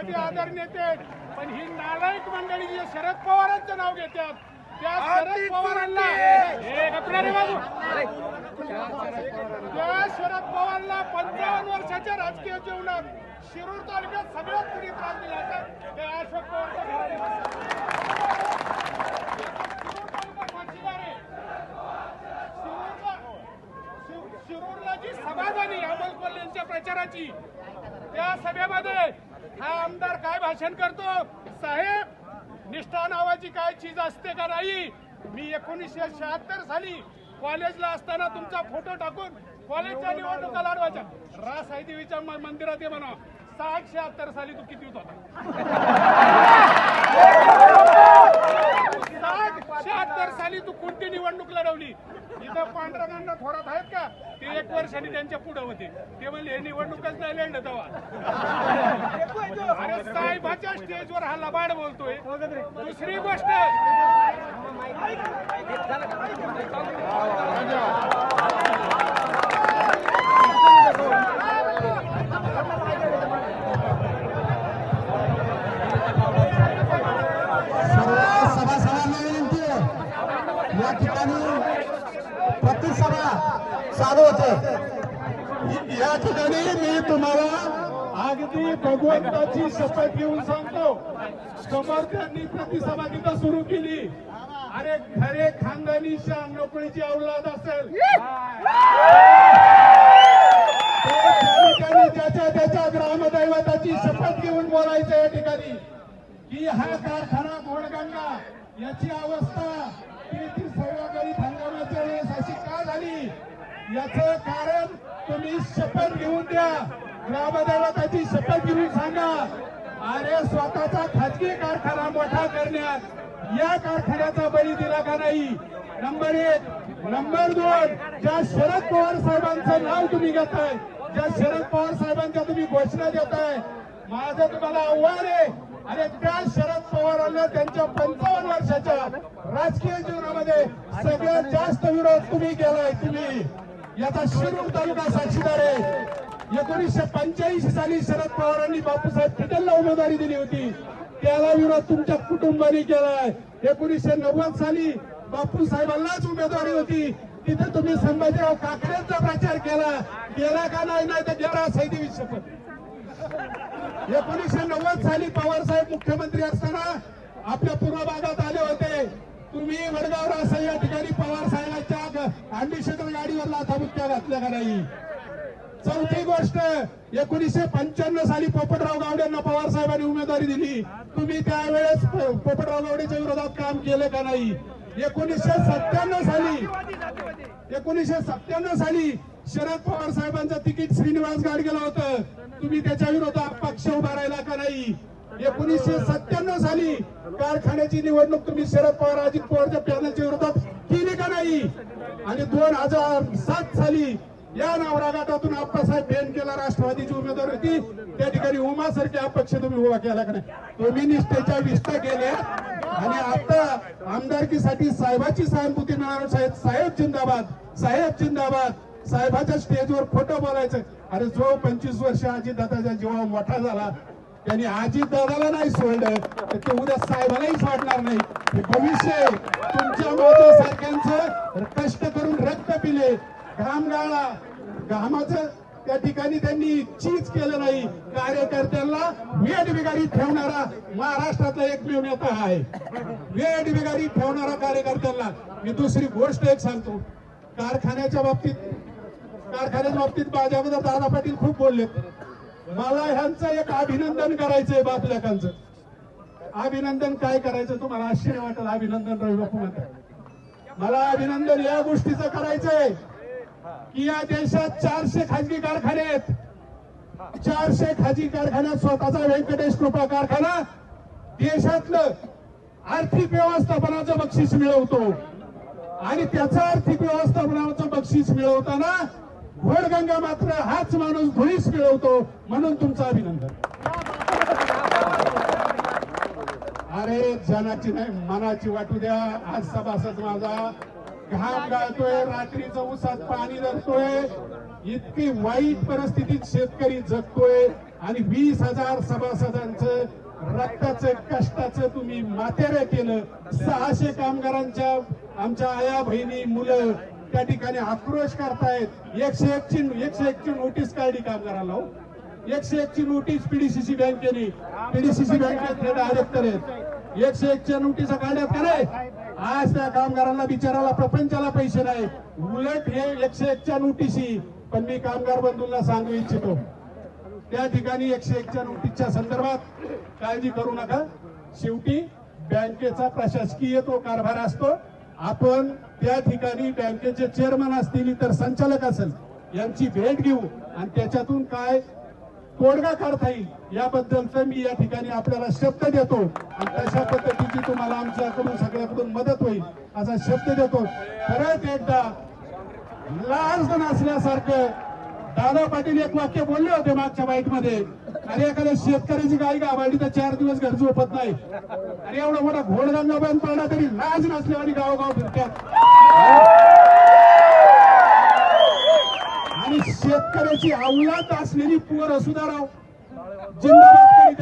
कधी आदर नेते पण ही नालायक मंडळी जी शरद पवारांचं नाव घेतात त्या शरद पवारांना त्या शरद पवारला पंचावन्न वर्षाच्या राजकीय जीवनात शिरूर तालुक्यात सगळ्यात कधी त्रास दिला असेल ते अशोक पवारच्या घराने. शिरूरला जी सभा झाली अमोल कोल्हेंच्या प्रचाराची त्या सभेमध्ये हा आमदार काय भाषण करतो? साहेब निष्ठा नावाची काय चीज असते का नाही? मी एकोणीसशे शहात्तर साली कॉलेजला असताना तुमचा फोटो टाकून कॉलेजच्या निवडणुका लढवायच्या रास आहे देवीच्या मंदिरात ये म्हणा. साठ शहात्तर साली तू किती होता? साठ शहात्तर साली तू कोणती निवडणूक लढवली? इथं पांढरंगांना थोरात आहेत का? ते एक वर्षाने त्यांच्या पुढे होते. ते म्हणले हे निवडणूकच नाही लढलं तेव्हा. अरे साहेबाच्या स्टेजवर हा लबाड बोलतोय. दुसरी गोष्ट आहे या ठिकाणी प्रतिसभा चालू होते. या ठिकाणी मी तुम्हाला अगदी भगवंताची शपथ घेऊन सांगतो. समर्थांनी त्यांनी प्रतिसभा सुरू केली. अरे खरे खानदानी शान नोकरीची अवलाद असेल. त्याच्या त्याच्या ग्रामदैवताची शपथ घेऊन बोलायचं या ठिकाणी. की हा कारखाना घोडगंगा याची अवस्था ती सर्वकरी हंगामाच्या वेळेस अशी का झाली? याचं कारण तुम्ही शपथ घेऊन द्या. ग्रामदैवताची शपथ घेऊन सांगा. अरे स्वतःचा खाजगी कारखाना मोठा करण्यात. या कारखान्याचा बळी दिला का नाही? नंबर एक. नंबर दोन. ज्या शरद पवार साहेबांचं नाव तुम्ही घेताय ज्या शरद पवार साहेबांच्या तुम्ही घोषणा देताय माझं तुम्हाला आव्हान आहे. आणि त्या शरद पवारांना त्यांच्या पंचावन्न वर्षाच्या राजकीय जीवनामध्ये सगळ्यात जास्त विरोध तुम्ही केलाय तुम्ही. याचा शिरूर तालुका साक्षीदार आहे. एकोणीसशे पंच्याऐंशी साली शरद पवारांनी बापूसाहेब पटेलला उमेदवारी दिली होती. त्याला विरोध तुमच्या कुटुंबाने केलाय. एकोणीसशे नव्वद साली बापू साहेबांनाच उमेदवारी होती. तिथे तुम्ही संभाजीराव काकडेंचा प्रचार केला. केला का नाही नाही तर गेला सैदेवी शपथ एकोणीसशे नव्वद साली पवार साहेब मुख्यमंत्री असताना आपल्या पूर्व भागात आले होते. तुम्ही वडगाव रासा या ठिकाणी पवार साहेबांच्या अँबिशनर गाडीवर लाथाबुक्या घातल्या का नाही? चौथी गोष्ट एकोणीसशे पंच्याण्णव साली पोपटराव गावडेंना पवार साहेबांनी उमेदवारी दिली. तुम्ही त्यावेळेस पोपटराव गावडेच्या विरोधात काम केले का नाही? एकोणीसशे सत्त्याण्णव साली एकोणीसशे सत्त्याण्णव साली शरद पवार साहेबांचं तिकीट श्रीनिवास गाडगेला होतं. तुम्ही त्याच्या विरोधात पक्ष उभा राहिला का नाही? एकोणीसशे सत्त्याण्णव साली कारखान्याची निवडणूक तुम्ही शरद पवार अजित पवारच्या पॅनलच्या विरोधात केली का नाही? आणि दोन हजार सात साली या नावरागाटातून आप्पासाहेब बेन केला राष्ट्रवादीची उमेदवार होती. त्या ठिकाणी उमासारखे अपक्ष तुम्ही उभा केला का नाही? तुम्ही निष्ठेच्या विष्ठा केल्या. आणि आता आमदारकीसाठी साहेबाची सहानुभूती मिळणार साहेब साहेब जिंदाबाद साहेब जिंदाबाद. साहेबाच्या स्टेजवर खोटं बोलायचं. अरे जो पंचवीस वर्ष अजित दादाच्या जीवा मोठा झाला त्यांनी अजित दादाला नाही सोडलं तर ते उद्या साहेबालाही सोडणार नाही. हे भविष्य तुमच्या माझ्या सारख्यांचं कष्ट करून रक्त पिले. घाम गाळा घामाचं त्या ठिकाणी त्यांनी चीज केलं नाही. कार्यकर्त्यांना वेट बिगारी ठेवणारा महाराष्ट्रातला एकमेव नेता आहे. वेट बिगारी ठेवणारा कार्यकर्त्यांना मी दुसरी गोष्ट एक सांगतो. कारखान्याच्या बाबतीत कारखान्याच्या बाबतीत माझ्या अगोदर दादा पाटील खूप बोलले मला ह्यांचं एक अभिनंदन करायचंय बापलेकांचं अभिनंदन काय करायचं तुम्हाला आश्चर्य वाटेल अभिनंदन रवी बापू म्हणतात. मला अभिनंदन या गोष्टीचं करायचंय. की या देशात चारशे खाजगी कारखाने आहेत. चारशे खाजगी कारखान्यात स्वतःचा व्यंकटेश कृपा कारखाना देशातलं आर्थिक व्यवस्थापनाचं बक्षीस मिळवतो. आणि त्याचं आर्थिक व्यवस्थापनाचं बक्षीस मिळवताना घोडगंगा मात्र हाच माणूस धुळीस मिळवतो म्हणून तुमचं अभिनंदन. अरे जनाची नाही मनाची वाटू द्या. आज सभासद माझा घाम गाळतोय रात्रीचं उसात पाणी धरतोय. इतकी वाईट परिस्थितीत शेतकरी जगतोय आणि वीस हजार सभासदांचं रक्ताचं कष्टाचं तुम्ही मातेरे केलं. सहाशे कामगारांच्या आमच्या आया बहिणी मुलं त्या ठिकाणी आक्रोश करतायत. एकशे एकची एकशे एकची नोटीस काढली कामगाराला हो. एकशे एकची नोटीस पीडीसीसी बँकेने. पीडीसीसी बँकेत डायरेक्टर आहेत. एकशे एकच्या नोटीस काढण्यात का नाही? आज त्या कामगारांना बिचाराला प्रपंचाला पैसे नाही. उलट हे एकशे एकच्या नोटीसी पण मी कामगार बंधूंना सांगू इच्छितो. त्या ठिकाणी एकशे एकच्या नोटीसच्या संदर्भात काळजी करू नका. शेवटी बँकेचा प्रशासकीय तो कारभार असतो. आपण त्या ठिकाणी बँकेचे चेअरमन असतील इतर संचालक असेल यांची भेट घेऊ आणि त्याच्यातून काय तोडगा काढता येईल. याबद्दलचं मी या ठिकाणी आपल्याला शब्द देतो. आणि तशा पद्धतीची तुम्हाला आमच्याकडून सगळ्याकडून मदत होईल असा शब्द देतो. परत एकदा लाज नसल्यासारखं दादा पाटील एक वाक्य बोलले होते मागच्या बाईटमध्ये अरे एखाद्या शेतकऱ्याची गाय गावाडी तर चार दिवस घर झोपत नाही. अरे एवढा मोठा घोडगंगा बंद पडला तरी लाज नसल्यावानी गावोगाव फिरतात आणि शेतकऱ्याची अवलाद असलेली पोरं सुद्धा राव. जिंदाबाद